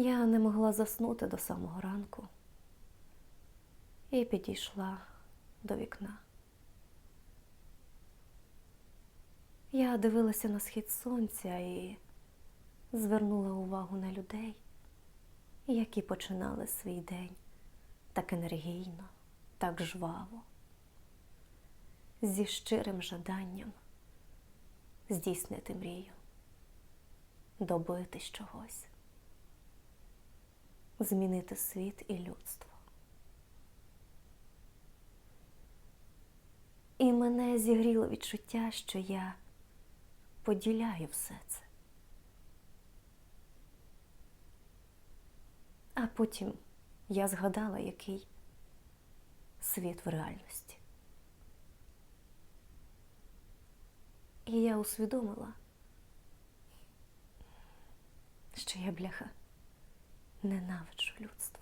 Я не могла заснути до самого ранку і підійшла до вікна. Я дивилася на схід сонця і звернула увагу на людей, які починали свій день так енергійно, так жваво, зі щирим жаданням здійснити мрію, добитись чогось, змінити світ і людство. І мене зігріло відчуття, що я поділяю все це. А потім я згадала, який світ в реальності. І я усвідомила, що я бляха ненавиджу людство.